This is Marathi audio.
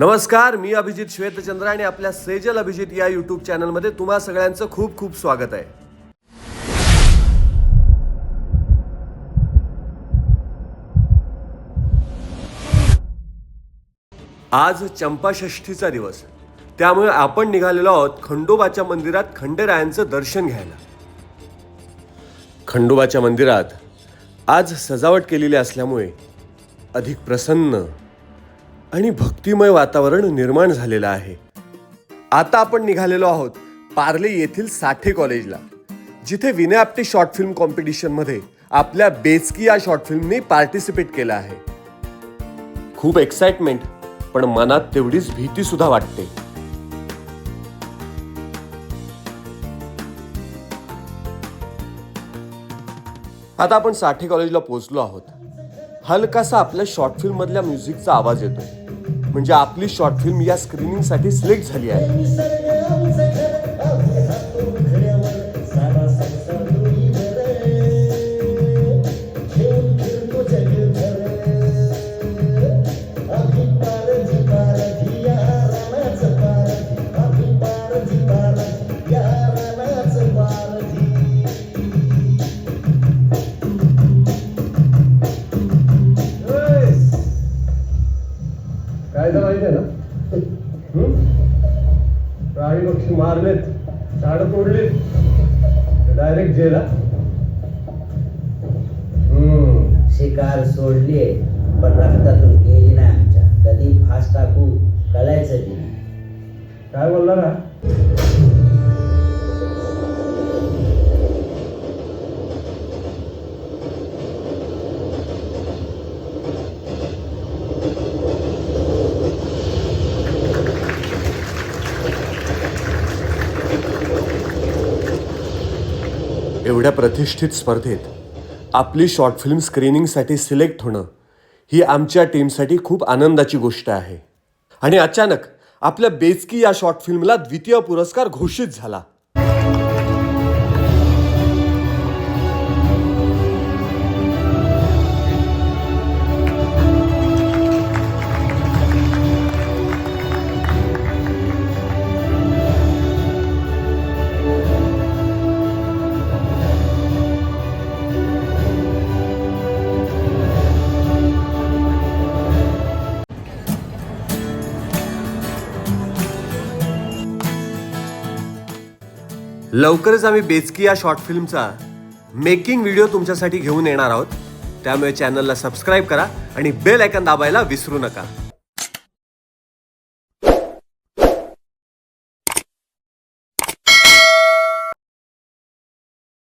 नमस्कार मी अभिजित श्वेतचंद्र आणि आपल्या सेजल अभिजित या यूट्यूब चॅनलमध्ये तुम्हा सगळ्यांचं खूप खूप स्वागत आहे. आज चंपाषष्ठीचा दिवस. त्यामुळे आपण निघालेलो आहोत खंडोबाच्या मंदिरात खंडेरायांचं दर्शन घ्यायला. खंडोबाच्या मंदिरात आज सजावट केलेली असल्यामुळे अधिक प्रसन्न आणि भक्तिमय वातावरण निर्माण झालेलं आहे. आता आपण निघालेलो आहोत पार्ले येथील साठे कॉलेजला जिथे विनय आपटे शॉर्ट फिल्म कॉम्पिटिशनमध्ये आपल्या बेचकी या शॉर्ट फिल्मने पार्टिसिपेट केलं आहे. खूप एक्साइटमेंट पण मनात तेवढीच भीती सुद्धा वाटते. आता आपण साठे कॉलेजला पोहोचलो आहोत. हलकासा आपल्या शॉर्ट फिल्म मधल्या म्युझिकचा आवाज येतो म्हणजे आपली शॉर्ट फिल्म या स्क्रीनिंगसाठी सिलेक्ट झाली आहे. काय तर माहिती आहे ना? प्राणी पक्षी मारलेत झाडं तोडलीत. डायरेक्ट जेला. हम्म. शिकार सोडलीये पण रक्तातून गेली नाही आमच्या. कधी फास टाकू? कळायचं. काय बोलला एवढ्या प्रतिष्ठित स्पर्धेत आपली शॉर्ट फिल्म स्क्रीनिंगसाठी सिलेक्ट होणं ही आमच्या टीमसाठी खूप आनंदाची गोष्ट आहे. आणि अचानक आपल्या बेचकी या शॉर्ट फिल्मला द्वितीय पुरस्कार घोषित झाला. लवकरच आम्ही बेचकी या शॉर्ट फिल्मचा मेकिंग व्हिडिओ तुमच्यासाठी घेऊन येणार आहोत. त्यामुळे चॅनलला सबस्क्राईब करा आणि बेल आयकन दाबायला विसरू नका.